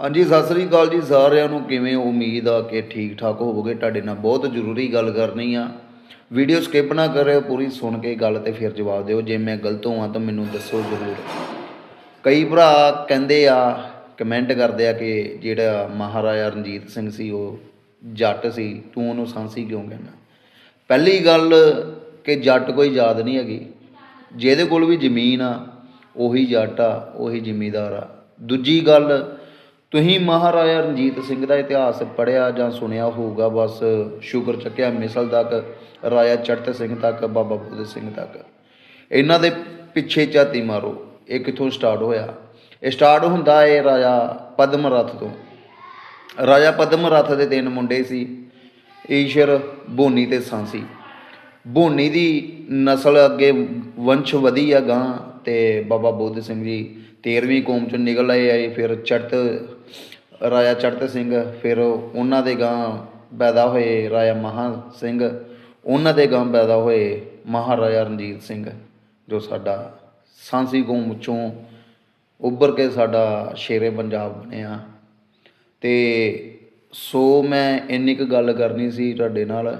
ਹਾਂਜੀ, ਸਤਿ ਸ੍ਰੀ ਅਕਾਲ ਜੀ ਸਾਰਿਆਂ ਨੂੰ। ਕਿਵੇਂ ਉਮੀਦ ਆ ਕਿ ਠੀਕ ਠਾਕ ਹੋਵੋਗੇ? ਤੁਹਾਡੇ ਨਾਲ ਬਹੁਤ ਜ਼ਰੂਰੀ ਗੱਲ ਕਰਨੀ ਆ। ਵੀਡੀਓ ਸਕਿਪ ਨਾ ਕਰਿਓ, ਪੂਰੀ ਸੁਣ ਕੇ ਗੱਲ ਤੇ ਫਿਰ ਜਵਾਬ ਦਿਓ। ਜੇ ਮੈਂ ਗਲਤ ਹੋਵਾਂ ਤਾਂ ਮੈਨੂੰ ਦੱਸੋ ਜ਼ਰੂਰ। ਕਈ ਭਰਾ ਕਹਿੰਦੇ ਆ, ਕਮੈਂਟ ਕਰਦੇ ਆ ਕਿ ਜਿਹੜਾ ਮਹਾਰਾਜਾ ਰਣਜੀਤ ਸਿੰਘ ਸੀ, ਉਹ ਜੱਟ ਸੀ। ਤੂੰ ਉਹਨੂੰ ਸਾਂਸੀ ਕਿਉਂ ਕਹਿੰਦਾ? ਪਹਿਲੀ ਗੱਲ ਕਿ ਜੱਟ ਕੋਈ ਯਾਦ ਨਹੀਂ ਹੈਗੀ। ਜਿਹਦੇ ਕੋਲ ਵੀ ਜ਼ਮੀਨ ਆ, ਉਹੀ ਜੱਟ ਆ, ਉਹੀ ਜ਼ਿਮੀਦਾਰ ਆ। ਦੂਜੀ ਗੱਲ ਤੁਸੀਂ ਮਹਾਰਾਜਾ ਰਣਜੀਤ ਸਿੰਘ ਦਾ ਇਤਿਹਾਸ ਪੜ੍ਹਿਆ ਜਾਂ ਸੁਣਿਆ ਹੋਊਗਾ, ਬਸ ਸ਼ੁਕਰ ਚੱਕਿਆ ਮਿਸਲ ਤੱਕ, ਰਾਜਾ ਚੜਤ ਸਿੰਘ ਤੱਕ, ਬਾਬਾ ਬੁੱਧ ਸਿੰਘ ਤੱਕ। ਇਹਨਾਂ ਦੇ ਪਿੱਛੇ ਝਾਤੀ ਮਾਰੋ, ਇਹ ਕਿੱਥੋਂ ਸਟਾਰਟ ਹੋਇਆ? ਇਹ ਸਟਾਰਟ ਹੁੰਦਾ ਹੈ ਰਾਜਾ ਪਦਮ ਰਥ ਤੋਂ। ਰਾਜਾ ਪਦਮ ਰਥ ਦੇ ਤਿੰਨ ਮੁੰਡੇ ਸੀ, ਈਸ਼ਰ, ਬੋਨੀ ਤੇ ਸਾਂਸੀ। ਬੋਨੀ ਦੀ ਨਸਲ ਅੱਗੇ ਵੰਸ਼ ਵਧੀ ਆ ਗਾਂ ਤੇ ਬਾਬਾ ਬੁੱਧ ਸਿੰਘ ਜੀ 13ਵੀਂ ਕੌਮ ਚੋਂ ਨਿਕਲ ਆਏ ਆਏ ਫਿਰ ਚੜਤ ਰਾਜਾ ਚੜਤ ਸਿੰਘ, ਫਿਰ ਉਹਨਾਂ ਦੇ ਗਾਂ ਪੈਦਾ ਹੋਏ ਰਾਜਾ ਮਹਾ ਸਿੰਘ, ਉਹਨਾਂ ਦੇ ਗਾਂ ਪੈਦਾ ਹੋਏ ਮਹਾਰਾਜਾ ਰਣਜੀਤ ਸਿੰਘ, ਜੋ ਸਾਡਾ ਸਾਂਸੀ ਕੌਮ ਚੋਂ ਉੱਭਰ ਕੇ ਸਾਡਾ ਸ਼ੇਰੇ ਪੰਜਾਬ ਬਣਿਆ। ਤੇ ਸੋ ਮੈਂ ਇੰਨੀ ਕੁ ਗੱਲ ਕਰਨੀ ਸੀ ਤੁਹਾਡੇ ਨਾਲ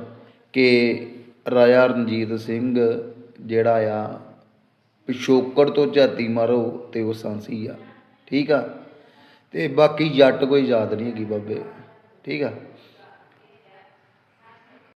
ਕਿ ਰਾਜਾ ਰਣਜੀਤ ਸਿੰਘ ਜਿਹੜਾ ਆ ਪਿਛੋਕੜ ਤੋਂ ਝਾਤੀ ਮਾਰੋ ਤੇ ਉਹ ਸਾਂਸੀ ਆ। ਠੀਕ ਆ? ਤੇ ਬਾਕੀ ਜੱਟ ਕੋਈ ਯਾਦ ਨਹੀਂ ਹੈਗੀ ਬਾਬੇ। ਠੀਕ ਆ?